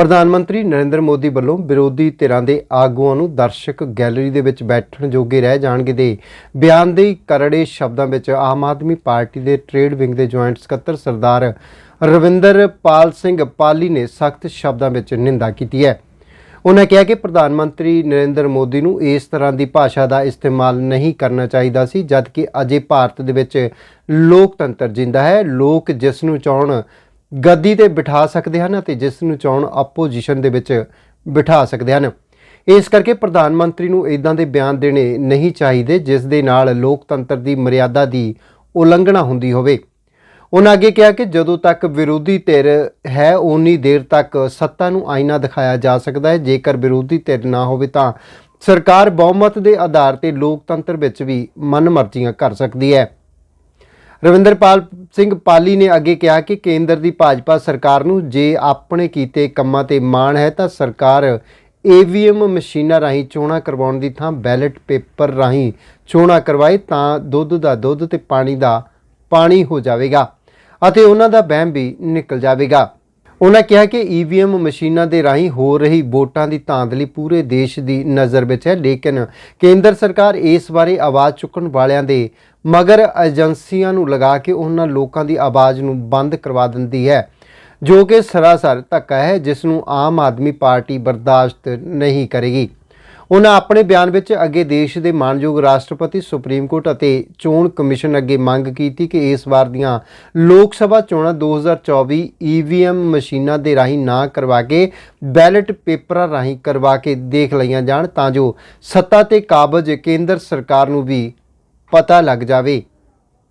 ਪ੍ਰਧਾਨ ਮੰਤਰੀ ਨਰਿੰਦਰ ਮੋਦੀ ਵੱਲੋਂ ਵਿਰੋਧੀ ਧਿਰਾਂ ਦੇ ਆਗੂਆਂ ਨੂੰ ਦਰਸ਼ਕ ਗੈਲਰੀ ਦੇ ਵਿੱਚ ਬੈਠਣ ਜੋਗੇ ਰਹਿ ਜਾਣਗੇ ਦੇ ਬਿਆਨ ਦੇ ਕਰੜੇ ਸ਼ਬਦਾਂ ਵਿੱਚ ਆਮ ਆਦਮੀ ਪਾਰਟੀ ਦੇ ਟ੍ਰੇਡ ਵਿੰਗ ਦੇ ਜੁਆਇੰਟ ਸਕੱਤਰ ਸਰਦਾਰ ਰਵਿੰਦਰ ਪਾਲ ਸਿੰਘ ਪਾਲੀ ਨੇ ਸਖਤ ਸ਼ਬਦਾਂ ਵਿੱਚ ਨਿੰਦਾ ਕੀਤੀ ਹੈ। ਉਹਨਾਂ ਕਿਹਾ ਕਿ ਪ੍ਰਧਾਨ ਮੰਤਰੀ ਨਰਿੰਦਰ ਮੋਦੀ ਨੂੰ ਇਸ ਤਰ੍ਹਾਂ ਦੀ ਭਾਸ਼ਾ ਦਾ ਇਸਤੇਮਾਲ ਨਹੀਂ ਕਰਨਾ ਚਾਹੀਦਾ ਸੀ, ਜਦਕਿ ਅਜੇ ਭਾਰਤ ਦੇ ਵਿੱਚ ਲੋਕਤੰਤਰ ਜਿੰਦਾ ਹੈ, ਲੋਕ ਜਿਸ ਨੂੰ ਚਾਹਣ ਗੱਦੀ ਤੇ ਬਿਠਾ ਸਕਦੇ ਹਨ ਅਤੇ ਜਿਸ ਨੂੰ ਚਾਹਣ ਆਪੋਜੀਸ਼ਨ ਦੇ ਵਿੱਚ ਬਿਠਾ ਸਕਦੇ ਹਨ। ਇਸ ਕਰਕੇ ਪ੍ਰਧਾਨ ਮੰਤਰੀ ਨੂੰ ਇਦਾਂ ਦੇ ਬਿਆਨ ਦੇਣੇ ਨਹੀਂ ਚਾਹੀਦੇ, ਜਿਸ ਦੇ ਨਾਲ ਲੋਕਤੰਤਰ ਦੀ ਮਰਿਆਦਾ ਦੀ ਉਲੰਘਣਾ ਹੁੰਦੀ ਹੋਵੇ। ਉਹਨਾਂ ਅੱਗੇ ਕਿਹਾ ਕਿ ਜਦੋਂ ਤੱਕ ਵਿਰੋਧੀ ਧਿਰ ਹੈ ਉਨੀ ਦੇਰ ਤੱਕ ਸੱਤਾ ਨੂੰ ਆਇਨਾ ਦਿਖਾਇਆ ਜਾ ਸਕਦਾ ਹੈ। ਜੇਕਰ ਵਿਰੋਧੀ ਧਿਰ ਨਾ ਹੋਵੇ ਤਾਂ ਸਰਕਾਰ ਬਹੁਮਤ ਦੇ ਆਧਾਰ ਤੇ ਲੋਕਤੰਤਰ ਵਿੱਚ ਵੀ ਮਨਮਰਜ਼ੀਆਂ ਕਰ ਸਕਦੀ ਹੈ। ਰਵਿੰਦਰਪਾਲ ਸਿੰਘ ਪਾਲੀ ਨੇ ਅੱਗੇ ਕਿਹਾ ਕਿ ਕੇਂਦਰ ਦੀ ਭਾਜਪਾ ਸਰਕਾਰ ਨੂੰ ਜੇ ਆਪਣੇ ਕੀਤੇ ਕੰਮਾਂ ਤੇ ਮਾਣ ਹੈ ਤਾਂ ਸਰਕਾਰ ਈਵੀਐਮ ਮਸ਼ੀਨਾਂ ਰਾਹੀਂ ਚੋਣਾਂ ਕਰਵਾਉਣ ਦੀ ਥਾਂ ਬੈਲਟ ਪੇਪਰ ਰਾਹੀਂ ਚੋਣਾਂ ਕਰਵਾਏ ਤਾਂ ਦੁੱਧ ਦਾ ਦੁੱਧ ਤੇ ਪਾਣੀ ਦਾ ਪਾਣੀ ਹੋ ਜਾਵੇਗਾ ਅਤੇ ਉਹਨਾਂ ਦਾ ਵਹਿਮ ਵੀ ਨਿਕਲ ਜਾਵੇਗਾ। ਉਹਨਾਂ ਕਿਹਾ ਕਿ ਈਵੀਐਮ ਮਸ਼ੀਨਾਂ ਦੇ ਰਾਹੀਂ ਹੋ ਰਹੀ ਵੋਟਾਂ ਦੀ ਧਾਂਦਲੀ ਪੂਰੇ ਦੇਸ਼ ਦੀ ਨਜ਼ਰ ਵਿੱਚ ਹੈ। ਲੇਕਿਨ ਕੇਂਦਰ ਸਰਕਾਰ ਇਸ ਬਾਰੇ ਆਵਾਜ਼ ਚੁੱਕਣ ਵਾਲਿਆਂ ਦੇ ਮਗਰ ਏਜੰਸੀਆਂ ਨੂੰ ਲਗਾ ਕੇ ਉਹਨਾਂ ਲੋਕਾਂ ਦੀ ਆਵਾਜ਼ ਨੂੰ ਬੰਦ ਕਰਵਾ ਦਿੰਦੀ ਹੈ, ਜੋ ਕਿ ਸਰਾਸਰ ਧੱਕਾ ਹੈ, ਜਿਸ ਨੂੰ ਆਮ ਆਦਮੀ ਪਾਰਟੀ ਬਰਦਾਸ਼ਤ ਨਹੀਂ ਕਰੇਗੀ। ਉਹਨਾਂ ਆਪਣੇ ਬਿਆਨ ਵਿੱਚ ਅੱਗੇ ਦੇਸ਼ ਦੇ ਮਾਨਯੋਗ ਰਾਸ਼ਟਰਪਤੀ, ਸੁਪਰੀਮ ਕੋਰਟ ਅਤੇ ਚੋਣ ਕਮਿਸ਼ਨ ਅੱਗੇ ਮੰਗ ਕੀਤੀ ਕਿ ਇਸ ਵਾਰ ਦੀਆਂ ਲੋਕ ਸਭਾ ਚੋਣਾਂ 2024 ਈਵੀਐਮ ਮਸ਼ੀਨਾਂ ਦੇ ਰਾਹੀਂ ਨਾ ਕਰਵਾ ਕੇ, ਬੈਲਟ ਪੇਪਰਾਂ ਰਾਹੀਂ ਕਰਵਾ ਕੇ ਦੇਖ ਲਈਆਂ ਜਾਣ ਤਾਂ ਜੋ ਸੱਤਾ ਤੇ ਕਾਬਜ ਕੇਂਦਰ ਸਰਕਾਰ ਨੂੰ ਵੀ ਪਤਾ ਲੱਗ ਜਾਵੇ।